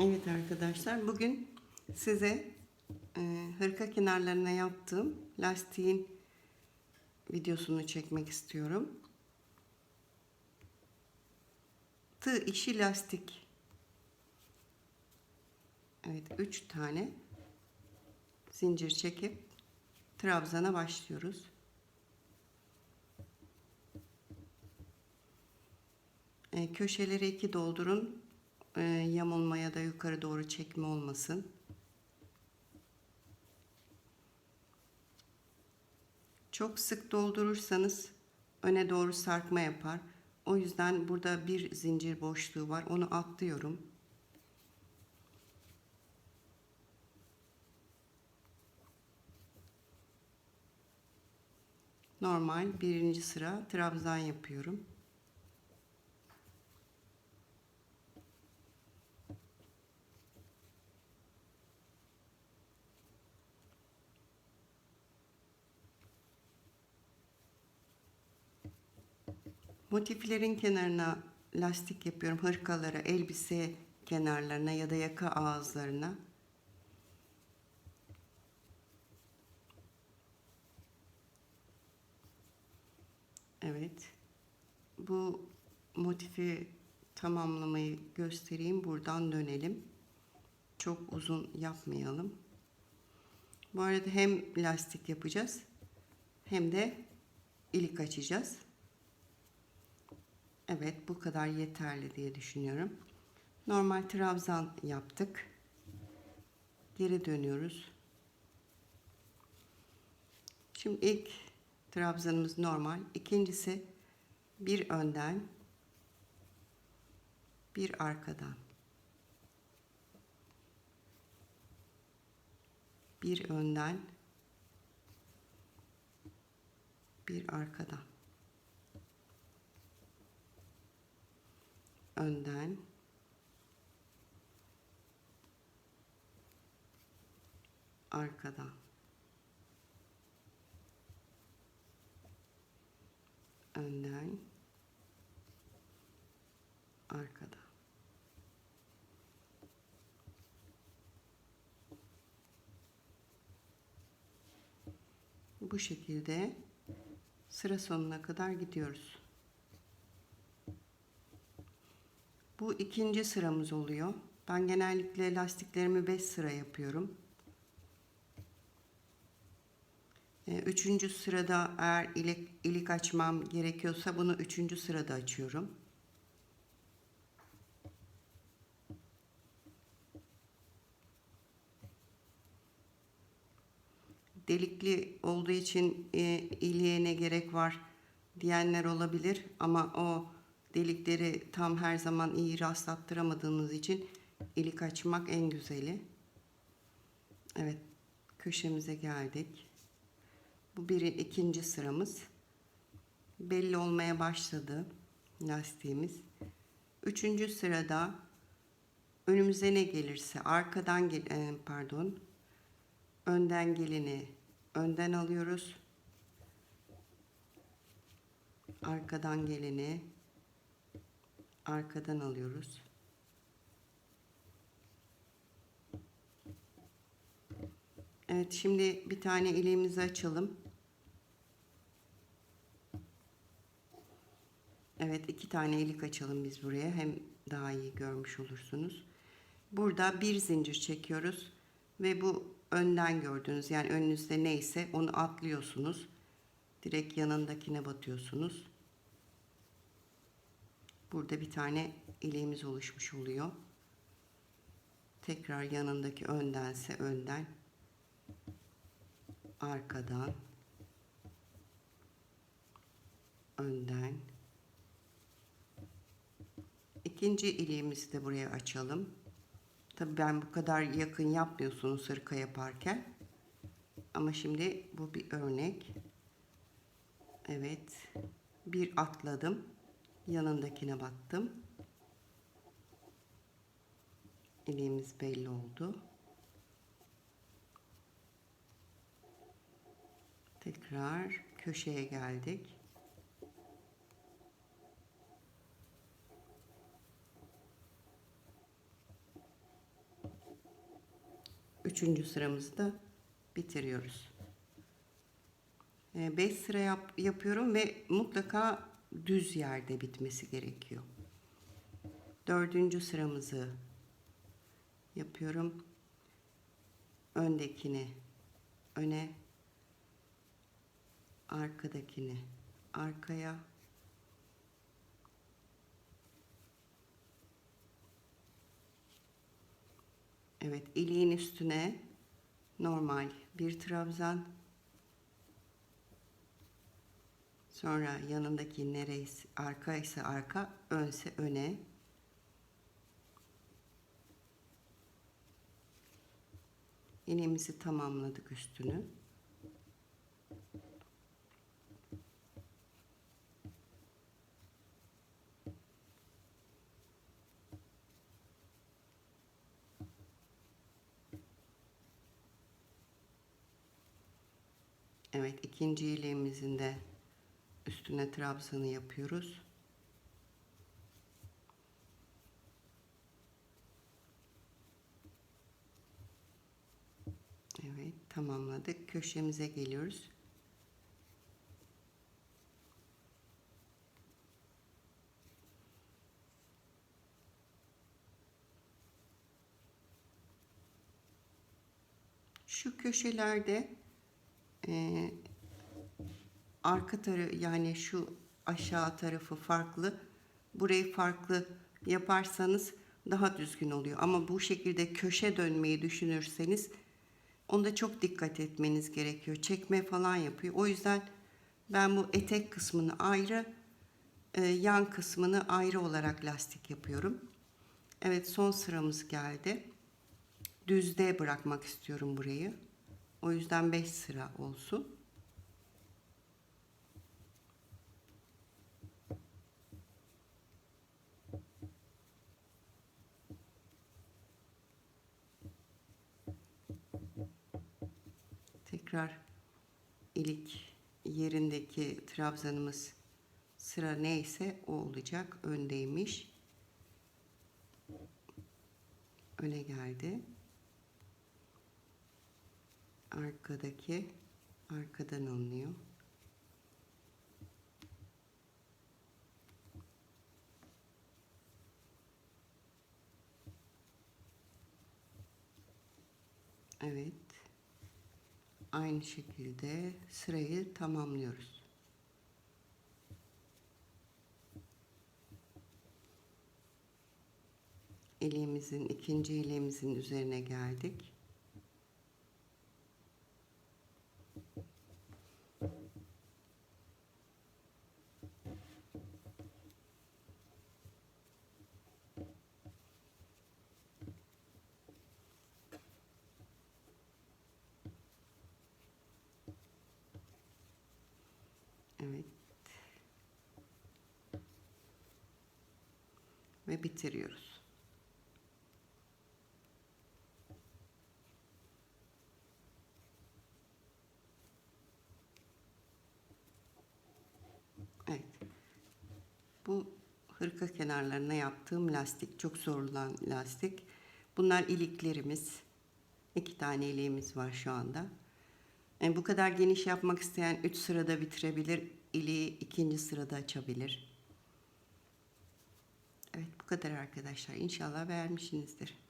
Evet arkadaşlar bugün size e, hırka kenarlarına yaptığım lastiğin videosunu çekmek istiyorum. Tığ işi lastik. Evet 3 tane zincir çekip trabzana başlıyoruz. E, köşeleri iki doldurun e, yamulma ya da yukarı doğru çekme olmasın. Çok sık doldurursanız öne doğru sarkma yapar. O yüzden burada bir zincir boşluğu var. Onu atlıyorum. Normal birinci sıra trabzan yapıyorum. Motiflerin kenarına lastik yapıyorum. Hırkalara, elbise kenarlarına ya da yaka ağızlarına. Evet. Bu motifi tamamlamayı göstereyim. Buradan dönelim. Çok uzun yapmayalım. Bu arada hem lastik yapacağız hem de ilik açacağız. Evet bu kadar yeterli diye düşünüyorum. Normal trabzan yaptık. Geri dönüyoruz. Şimdi ilk trabzanımız normal. İkincisi bir önden bir arkadan. Bir önden bir arkadan. Önden. Arkadan. Önden. Arkadan. Bu şekilde sıra sonuna kadar gidiyoruz. Bu ikinci sıramız oluyor. Ben genellikle lastiklerimi 5 sıra yapıyorum. Ee, üçüncü sırada eğer ilik, ilik açmam gerekiyorsa bunu üçüncü sırada açıyorum. Delikli olduğu için e, iliğe ne gerek var diyenler olabilir ama o delikleri tam her zaman iyi rastlattıramadığınız için ilik açmak en güzeli. Evet köşemize geldik. Bu bir ikinci sıramız. Belli olmaya başladı lastiğimiz. Üçüncü sırada önümüze ne gelirse arkadan gel e, pardon önden geleni önden alıyoruz. Arkadan geleni arkadan alıyoruz. Evet şimdi bir tane iliğimizi açalım. Evet iki tane ilik açalım biz buraya hem daha iyi görmüş olursunuz. Burada bir zincir çekiyoruz ve bu önden gördüğünüz yani önünüzde neyse onu atlıyorsunuz. Direkt yanındakine batıyorsunuz. Burada bir tane iliğimiz oluşmuş oluyor. Tekrar yanındaki öndense önden arkadan önden ikinci iliğimizi de buraya açalım. Tabii ben bu kadar yakın yapmıyorsunuz hırka yaparken. Ama şimdi bu bir örnek. Evet. Bir atladım yanındakine battım. İliğimiz belli oldu. Tekrar köşeye geldik. üçüncü sıramızı da bitiriyoruz. 5 sıra yap- yapıyorum ve mutlaka düz yerde bitmesi gerekiyor. Dördüncü sıramızı yapıyorum. Öndekini öne, arkadakini arkaya, Evet, iliğin üstüne normal bir trabzan. Sonra yanındaki neresi arka ise arka, önse öne. İğnemizi tamamladık üstünü. Evet, ikinci ileğimizin de üstüne trabzanı yapıyoruz. Evet, tamamladık. Köşemize geliyoruz. Şu köşelerde e, arka tarafı yani şu aşağı tarafı farklı. Burayı farklı yaparsanız daha düzgün oluyor. Ama bu şekilde köşe dönmeyi düşünürseniz onda çok dikkat etmeniz gerekiyor. Çekme falan yapıyor. O yüzden ben bu etek kısmını ayrı, e, yan kısmını ayrı olarak lastik yapıyorum. Evet son sıramız geldi. Düzde bırakmak istiyorum burayı. O yüzden 5 sıra olsun. Tekrar ilik yerindeki trabzanımız sıra neyse o olacak. Öndeymiş. Öne geldi. Arkadaki arkadan alınıyor. Evet. Aynı şekilde sırayı tamamlıyoruz. İliğimizin ikinci iliğimizin üzerine geldik. Evet. Ve bitiriyoruz. Evet. Bu hırka kenarlarına yaptığım lastik. Çok zorulan lastik. Bunlar iliklerimiz. İki tane iliğimiz var şu anda. Yani bu kadar geniş yapmak isteyen 3 sırada bitirebilir. İliği ikinci sırada açabilir. Evet bu kadar arkadaşlar. İnşallah beğenmişsinizdir.